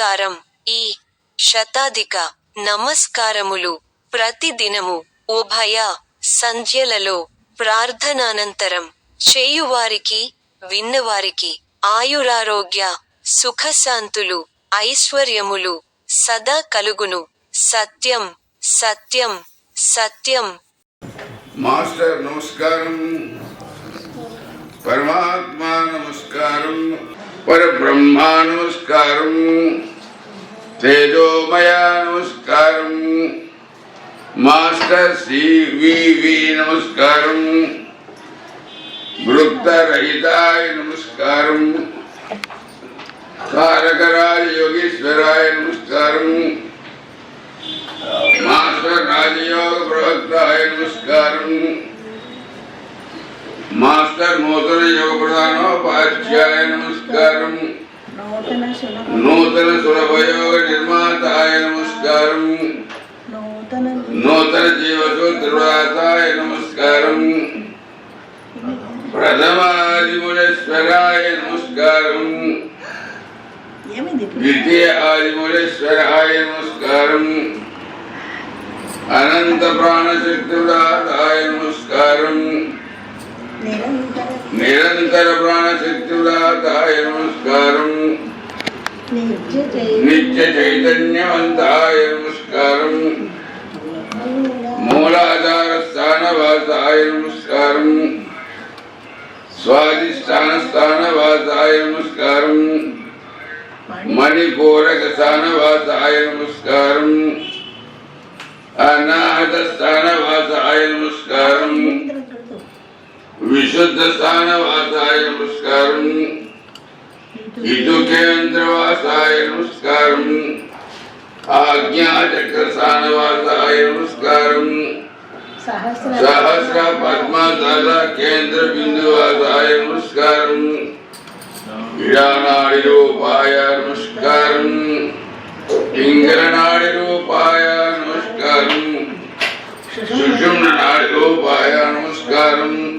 నమస్కారం. ఈ శతాధిక నమస్కారములు ప్రతిదినము ఉభయ సంధ్యలలో ప్రార్థనానంతరం చేయువారికి విన్నవారికి ఆయురారోగ్య సుఖశాంతులు ఐశ్వర్యములు సదా కలుగును. సత్యం సత్యం సత్యం. మాస్టర్ నమస్కారం. పరమాత్మ నమస్కారం. पर ब्रह्मानुस्कार तेजोमयानुस्कार मास्टर सी वी वी नमस्कारं वृद्धरहिताय नमस्कार कारकराज योगीश्वराय नमस्कार मास्टर राजयोग प्रवक्ताय नमस्कार మాస్టర్ నూతన యోగ ప్రధానోపాధ్యాయ నమస్కారం. నూతన సులభ నూతన సులభయోగ నిర్మాతాయ నమస్కారం. నూతన జీవసూత్రవ్రాతాయ నమస్కారం. ప్రథమాదిములేశ్వరాయ నమస్కారం. ద్వితీయ ఆదిములేశ్వరాయ నమస్కారం. అనంత ప్రాణశక్తివ్రాతాయ నమస్కారం. నిరంతర నిరంతర ప్రాణశక్తివ్రాతాయ నమస్కారం. నిత్య చైతన్యవంతాయ నమస్కారం. మూలాధార స్థానవాసాయ నమస్కారం. స్వాధిష్టాన స్థానవాసాయ నమస్కారం. మణిపూరక స్థానవాసాయ నమస్కారం. అనాహత స్థానవాసాయ నమస్కారం. విశుద్ధ స్థానవాసాయ నమస్కారం. ఇటు కేంద్రవాసాయ నమస్కారం. ఆజ్ఞాచక్ర స్థానవాసాయ నమస్కారం. సహస్ర సహస్ర పద్మదళ కేంద్ర బిందువాసాయ నమస్కారం. ఇడానాడి రూపాయ నమస్కారం. ఇంద్రనాడి రూపాయ నమస్కారం. సుషుమ్న నాడి రూపాయ నమస్కారం.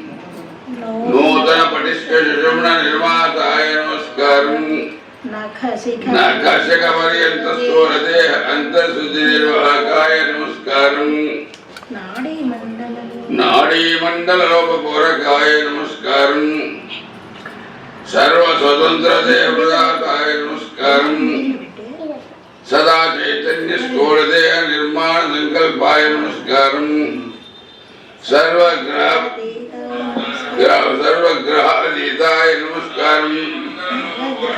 నూతన పటిష్ట సుషుమ్న నిర్మాతాయ నమస్కారం నఖ శిఖ నకశక పర్యంత స్థూలదే అంతర్శుద్ధి నిర్వాహకాయ నమస్కారం నాడీ మండలము నాడీ మండల లోపపూరకాయ నమస్కారం సర్వ స్వతంత్ర దేవదాతాయ నమస్కారం సదా చైతన్య స్థూలదేహ నిర్మాణ సంకల్పాయ నమస్కారం సర్వగ్రహ గ్రహ- సర్వగ్రహాతీతాయ నమస్కారం.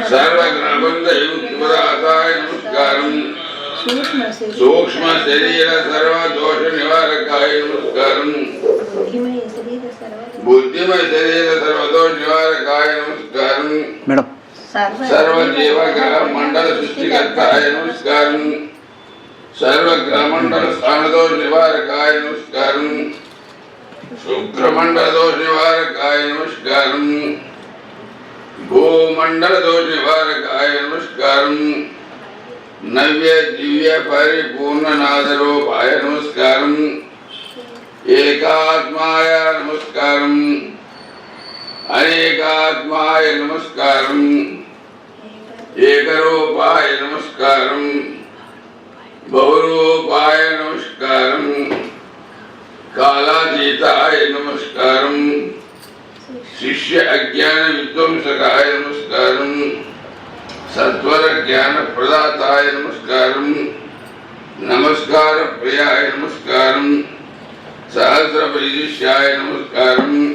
సర్వగ్రహబంధ యుక్తిపదాతాయ నమస్కారం. సూక్ష్మ శరీర సూక్ష్మ శరీర సర్వ దోష నివారకాయ నమస్కారం. బుద్ధిమయ శరీర సర్వదోష నివారకాయ నమస్కారం. మేడం. సర్వ సర్వ జీవ గ్రహ మండల సృష్టికర్తాయ నమస్కారం. సర్వ గ్రహ మండల నివారకాయ నమస్కారం. శుక్రమండల దోష నివారకాయ నమస్కారం భూమండల దోష నివారకాయ నమస్కారం నవ్య దివ్య పరిపూర్ణనాథరూపాయ నమస్కారం ఏకాత్మాయ నమస్కారం అనేకాత్మాయ నమస్కారం ఏకరూపాయ నమస్కారం బహురూపాయ నమస్కారం കാലാതീതായ നമസ്കാരം. ശിഷ്യ അജ്ഞാന വിധ്വംസകായ നമസ്കാരം. സത്വര ജ്ഞാന പ്രദാതായ നമസ്കാരം. നമസ്കാര പ്രിയായ നമസ്കാരം. സഹസ്ര പരിശിഷ്യായ നമസ്കാരം.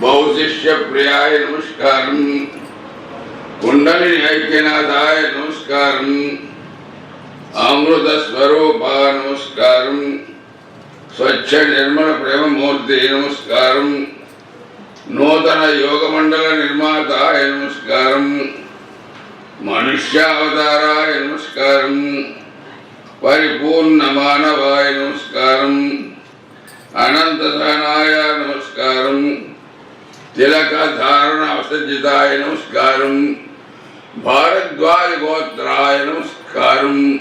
ബൗശിഷ്യ പ്രിയായ നമസ്കാരം. കുണ്ടലിനി ഐക്യനാഥായ നമസ്കാരം. അമൃത സ്വരൂപ നമസ്കാരം. స్వచ్ఛ నిర్మల ప్రేమమూర్తి నమస్కారం. నూతన యోగమండల నిర్మాత నమస్కారం. మనుష్యావతారాయ నమస్కారం. పరిపూర్ణ మానవాయ నమస్కారం. అనంతధనాయ నమస్కారం. తిలక ధారణ అవసజితాయ నమస్కారం. భారద్వాజ గోత్రాయ నమస్కారం.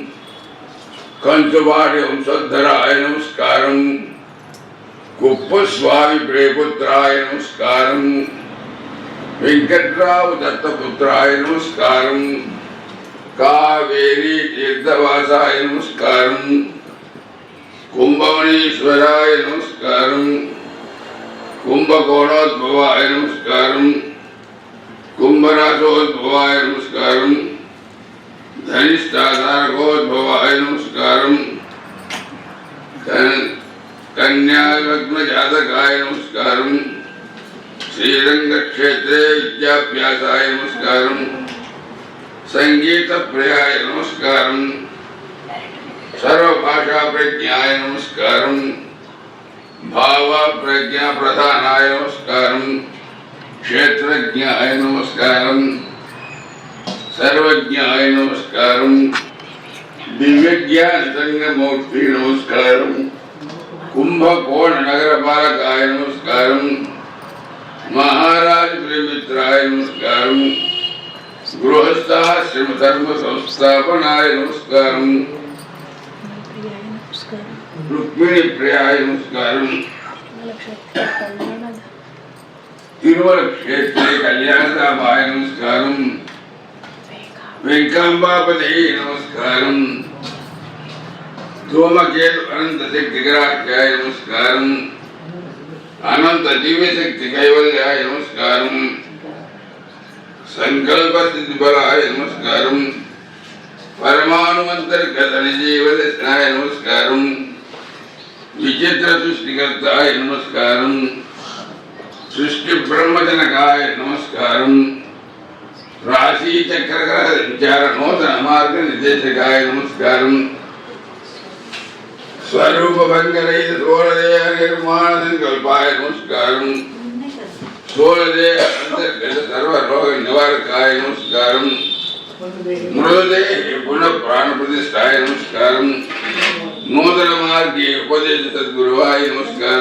కంచుబాటి వంశోద్ధరాయ నమస్కారం కుప్పస్వామి ప్రేపుత్రాయ నమస్కారం వెంకట్రావు దత్తపుత్రాయ నమస్కారం కావేరీ తీర్థవాసాయ నమస్కారం కుంభమణీశ్వరాయ నమస్కారం కుంభకోణోద్భవాయ నమస్కారం కుంభరాశోద్భవాయ నమస్కారం धनिष्ठाधारकोद्भवाय कन्यालग्नजातकाय नमस्कारम्। श्रीरङ्गक्षेत्रे विद्याभ्यासाय नमस्कारम्। सङ्गीतप्रियाय नमस्कारम्। सर्वभाषाप्रज्ञाय नमस्कारम्। भावप्रज्ञाप्रधानाय नमस्कारम्। क्षेत्रज्ञाय नमस्कारम्। సర్వజ్ఞాయ నమస్కారం దివ్యజ్ఞానసంగమూర్తి నమస్కారం కుంభకోణ నగరపాలకాయ నమస్కారం మహారాజ్ ప్రేమిత్రాయ నమస్కారం గృహస్థాశ్రమ ధర్మ సంస్థాపనాయ నమస్కారం రుక్మిణి ప్రియాయ నమస్కారం తిరుమల క్షేత్రే కళ్యాణరామాయ నమస్కారం வெங்கம்பாபதி நமஸ்காரம் தூமகேது அனந்த சக்தி கராட்சியாய நமஸ்காரம் அனந்த திவ்ய சக்தி கைவல்யாய நமஸ்காரம் संकल्प सिद्धबलाय नमस्कार परमाणुमंतर्गतनिजीवदर्शनाय नमस्कार विचित्र सृष्टिकर्ताय नमस्कार सृष्टि ब्रह्मजनकाय नमस्कार ರಾಶಿ ಚಕ್ರಗಳ ವಿಚಾರಣೋ ಸನ್ಮಾರ್ಗ ನಿರ್ದೇಶಕಾಯ ನಮಸ್ಕಾರ ಸ್ವರೂಪ ಬಂಗರೈದ ಸೋಳದೆಯ ನಿರ್ಮಾಣ ಸಂಕಲ್ಪಾಯ ನಮಸ್ಕಾರ ಸೋಳದೆಯ ಅಂತರ್ಗತ ಸರ್ವ ರೋಗ ನಿವಾರಕಾಯ ನಮಸ್ಕಾರ ಮೃತದೇ ಪುನಃ ಪ್ರಾಣ ಪ್ರತಿಷ್ಠಾಯ ನಮಸ್ಕಾರ ನೂತನ ಮಾರ್ಗೇ ಉಪದೇಶ ಸದ್ಗುರುವಾಯ ನಮಸ್ಕಾರ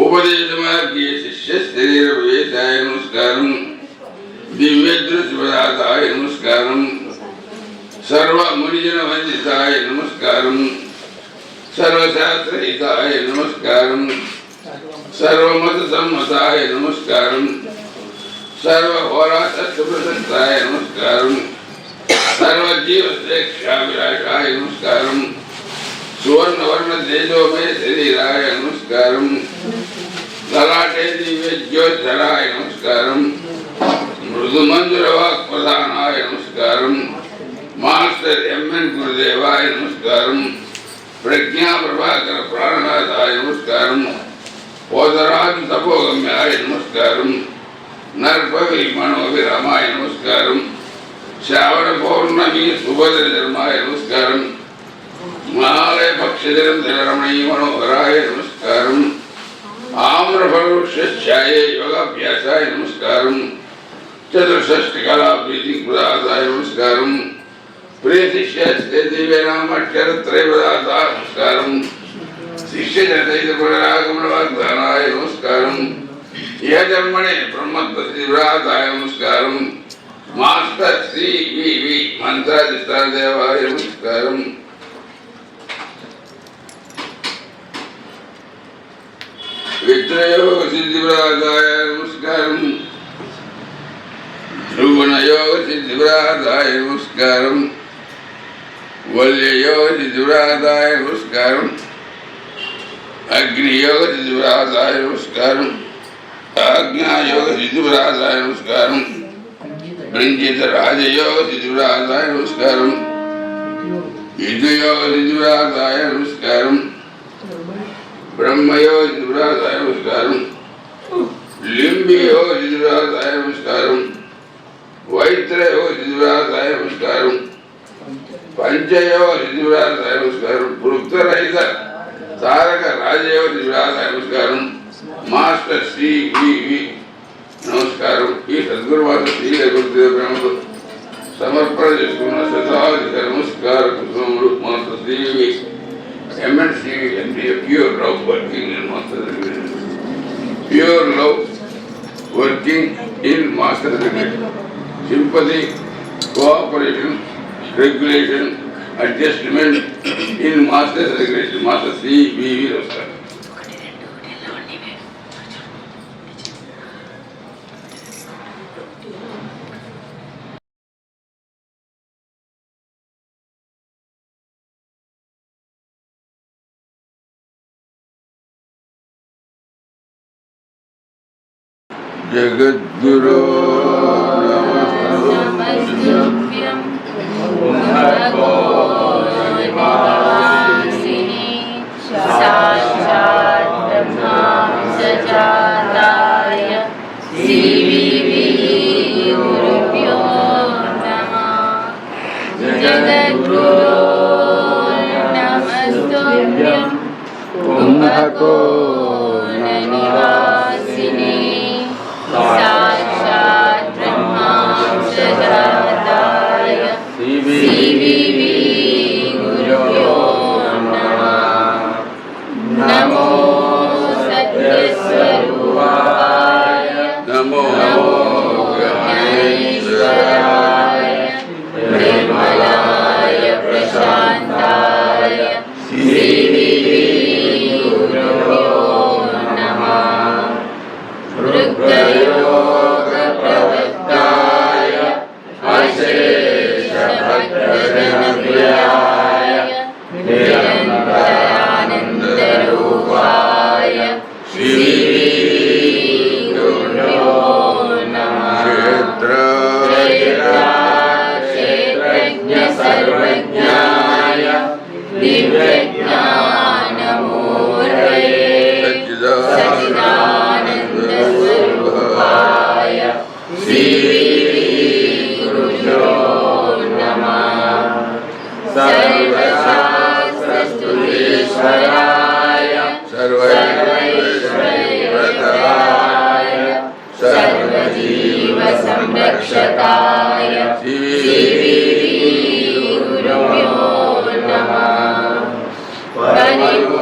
ಉಪದೇಶ ಮಾರ್ಗೇ ಶಿಷ್ಯ ಶರೀರ ಪ್ರವೇಶಾಯ ನಮಸ್ಕಾರ திவ்யத்ரு சிவதாசாய நமஸ்காரம் சர்வ முனிஜன வஞ்சிதாய நமஸ்காரம் சர்வசாஸ்திரஹிதாய நமஸ்காரம் சர்வமத சம்மதாய நமஸ்காரம் சர்வ ஹோராசத்துபசத்தாய நமஸ்காரம் சர்வ ஜீவசேஷாபிலாஷாய நமஸ்காரம் சுவர்ண வர்ண தேஜோமே சரீராய நமஸ்காரம் லலாட்டே திவ்ய ஜோதராய நமஸ்காரம் వాక్ ప్రధానాయ నమస్కారం మాస్టర్ ఎంఎన్ గురుదేవాయ నమస్కారం ప్రజ్ఞా ప్రభాకర ప్రాణనాథాయ నమస్కారం పోతరాజు తపోగమ్యాయ నమస్కారం నర్పవి మనోవిరామాయ నమస్కారం శ్రావణ పౌర్ణమి సుభద్ర ధర్మాయ నమస్కారం మహాలయ పక్షదినం రమణీయ మనోహరాయ నమస్కారం ఆమ్రఫలవృక్షాయ యోగాభ్యాసాయ నమస్కారం चतुष्षष्टिकलाप्रीतिप्रदातायमस्कारम् प्रेतिष्यस्तेदिव्यनामक्षरत्रयपदातामस्कारम् शिष्यजतैतपुररागमणवाग्दानाय नमस्कारम् इह जन्मणे ब्रह्मप्रतिभ्राताय नमस्कारम् मास्टर् सी वि वि मन्त्राधिष्ठानदेवाय नमस्कारम् वित्रयोगसिद्धिभ्राताय नमस्कारम् ధ్రువణయోగ సిద్ధివ్రాతాయ నమస్కారం వల్యయోగ సిద్ధివ్రాతాయ నమస్కారం అగ్నియోగ సిద్ధివ్రాతాయ నమస్కారం ఆజ్ఞాయోగ సిద్ధివ్రాతాయ నమస్కారం బ్రంజిత రాజయోగ సిద్ధివ్రాతాయ నమస్కారం యుద్ధయోగ సిద్ధివ్రాతాయ నమస్కారం బ్రహ్మయోగ సిద్ధివ్రాతాయ నమస్కారం లింబియోగ సిద్ధివ్రాతాయ నమస్కారం వైత్రయోగ సిద్ధివ్రాతాయ నమస్కారం పంచయోగ సిద్ధివ్రాతాయ నమస్కారం వృత్తరహిత తారక రాజయోగ సిద్ధివ్రాతాయ నమస్కారం మాస్టర్ శ్రీ వి నమస్కారం. ఈ సద్గురువాత శ్రీ సమర్పణ చేసుకున్న శతాధిక నమస్కార కుటుంబములు master Shri V. MNC MBA pure love working in master pure love working in master sympathy, cooperation, regulation, adjustment in master's regulation, master C, C.B.V. Rasta. जगद्गुरो Shukyam Punhako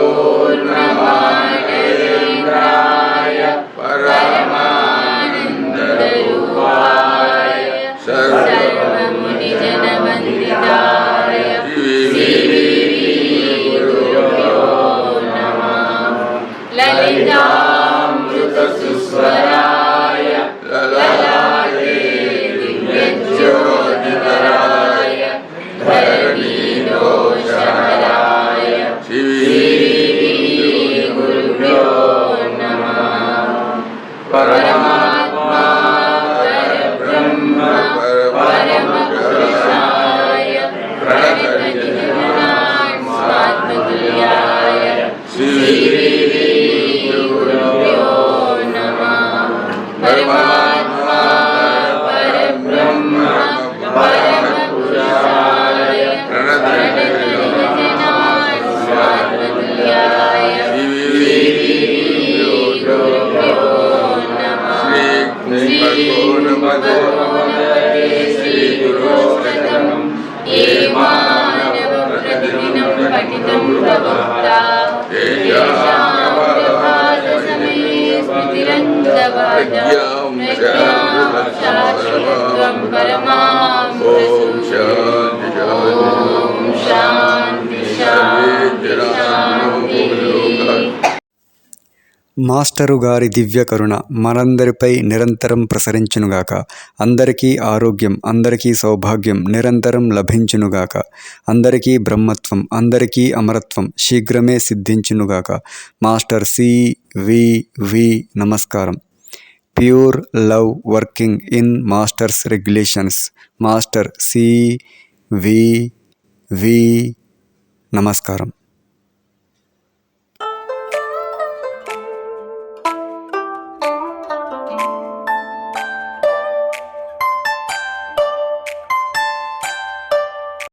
Lord, Rabbi. प्रज्ञां शाश्वतं परमां ఓం శాంతి ॐ शान्ति शान्ति शान्तिः master గారి దివ్య కరుణ మనందరిపై నిరంతరం ప్రసరించునుగాక అందరికీ ఆరోగ్యం అందరికీ సౌభాగ్యం నిరంతరం లభించునుగాక అందరికీ బ్రహ్మత్వం అందరికీ అమరత్వం శీఘ్రమే సిద్ధించునుగాక మాస్టర్ సి వి వి నమస్కారం Pure love working in masters regulations. Master C V V. నమస్కారం.